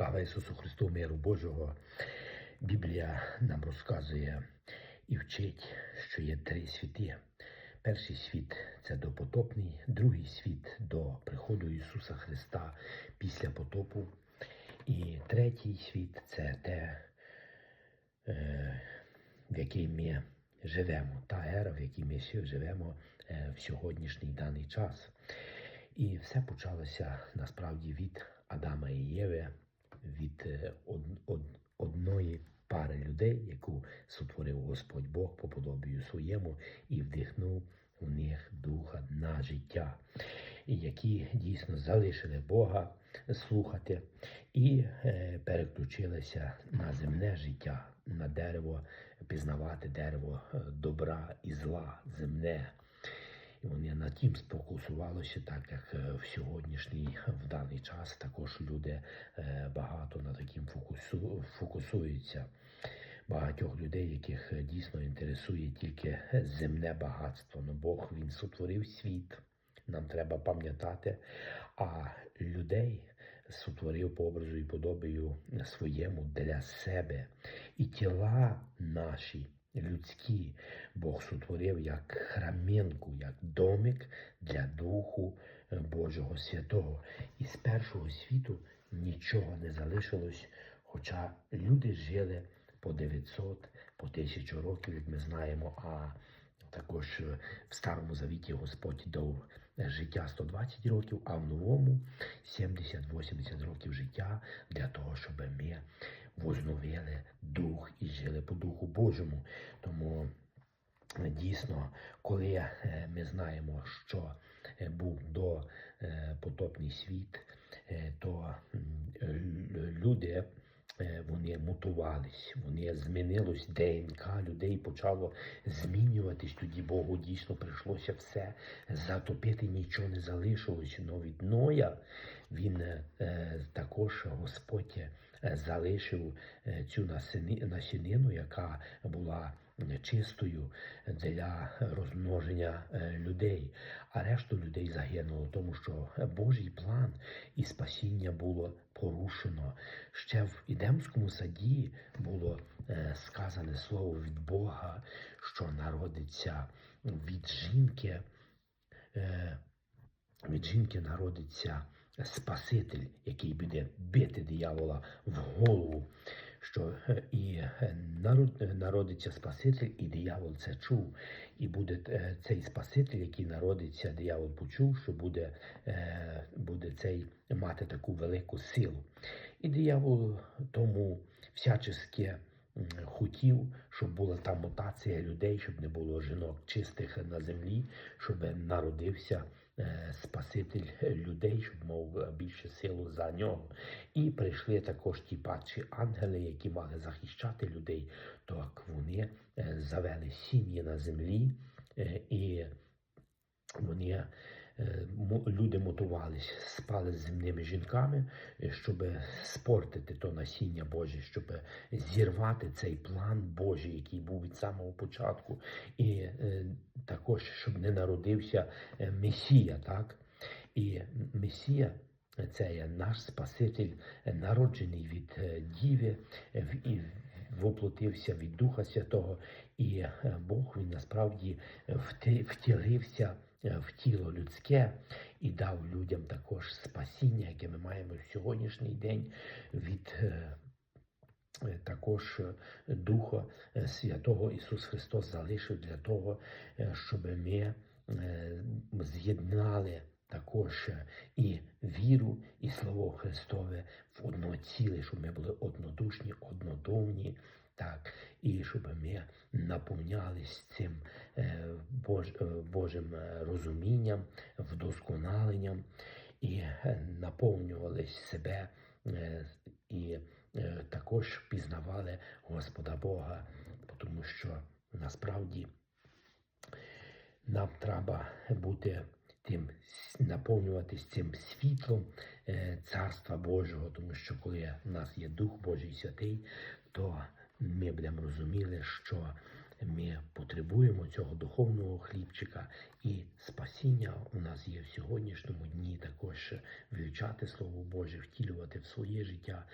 Слава Ісусу Христу, миру Божого. Біблія нам розказує і вчить, що є три світи. Перший світ це допотопний, другий світ до приходу Ісуса Христа після потопу. І третій світ це те, е, в який ми живемо, та ера, в якій ми живемо е, в сьогоднішній даний час. І все почалося насправді від Адама і Єви, від е, од- од- одної пари людей, яку сотворив Господь Бог по подобію своєму і вдихнув у них духа на життя, які дійсно залишили Бога слухати і е, переключилися на земне життя, на дерево, пізнавати дерево е, добра і зла, земне. І вони над тим спокусувалися, так як е, в сьогоднішній в даний час також люди е, багато на таким фокусу, фокусуються. Багатьох людей, яких е, дійсно інтересує тільки земне багатство. Ну Бог він сотворив світ. Нам треба пам'ятати, а людей сотворив по образу і подобію своєму для себе. І тіла наші людські Бог сотворив як храминку, як домик для Духу е, Божого Святого. І з першого світу нічого не залишилось, хоча люди жили по 900, по 1000 років, як ми знаємо, а також е, в Старому Завіті Господь дав життя 120 років, а в новому 70-80 років життя для того, щоб ми возновили дух і жили по Духу Божому. Тому е, дійсно, коли е, ми знаємо, що е, був до потопний світ, то люди. Вони мутувались, вони змінилось ДНК людей почало змінюватись. Тоді Богу дійсно прийшлося все затопити, нічого не залишилось. Но від Ноя він е, також Господь е, залишив е, цю насінину, яка була чистою для розмноження людей, а решту людей загинуло, тому що Божий план і спасіння було порушено. Ще в Ідемському саді було сказане слово від Бога, що народиться від жінки. від жінки народиться Спаситель, який буде бити диявола в голову. Що е, і е, е, народиться Спаситель, і диявол це чув. І буде цей Спаситель, який народиться, диявол почув, що буде, буде цей мати таку велику силу. І диявол тому всячески хотів, щоб була та мутація людей, щоб не було жінок чистих на землі, щоб народився Спаситель людей, щоб мав е, більше силу за нього. І прийшли також ті падші ангели, які мали захищати людей, так вони е, завели сім'ї на землі е, і вони. Е, Люди мотувались, спали з земними жінками, е, щоб спортити то насіння Боже, щоб зірвати цей план Божий, який був від самого початку, і е, також щоб не народився Месія, так? І Месія це є наш Спаситель, народжений від Діви, і воплотився від Духа Святого, і Бог він насправді втілився в тіло людське і дав людям також спасіння, яке ми маємо в сьогоднішній день від. е, е, Також Духа Святого Ісус Христос залишив для того, щоб ми з'єднали також е, і віру, і Слово Христове в одно ціле, щоб ми були однодушні, однодумні, так, і щоб ми наповнялись цим е, е, Божим е, розумінням, вдосконаленням і наповнювались себе і також пізнавали Господа Бога, тому що насправді нам треба бути тим, наповнюватись цим світлом Царства Божого, тому що коли в нас є Дух Божий Святий, то ми будемо розуміли, що ми потребуємо цього духовного хлібчика. І спасіння у нас є в сьогоднішньому дні також вивчати Слово Боже, втілювати в своє життя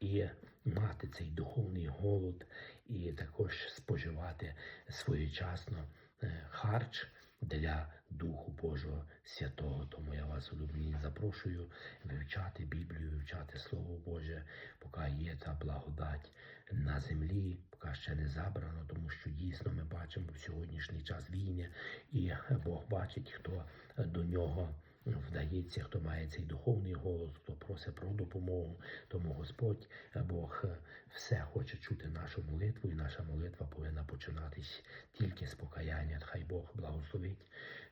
і мати цей духовний голод, і також споживати своєчасно е, харч для Духу Божого Святого. Тому я вас улюблені запрошую вивчати Біблію, вивчати Слово Боже, поки є та благодать на землі, поки ще не забрано, тому що дійсно ми бачимо в сьогоднішній час війни, і Бог бачить, хто до нього. Вдається, хто має цей духовний голос, хто просить про допомогу. Тому Господь Бог е, все хоче чути нашу молитву, і наша молитва повинна починатись тільки з покаяння. Хай Бог благословить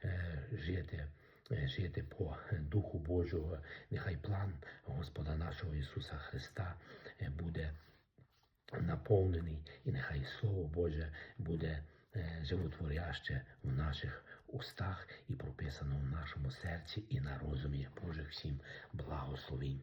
е, жити. е, Жити по Духу Божого, нехай план Господа нашого Ісуса Христа е, буде наповнений, і нехай Слово Боже буде е, животворяще в наших устах і прописано в нашому серці і на розумі Божих всім благословінь.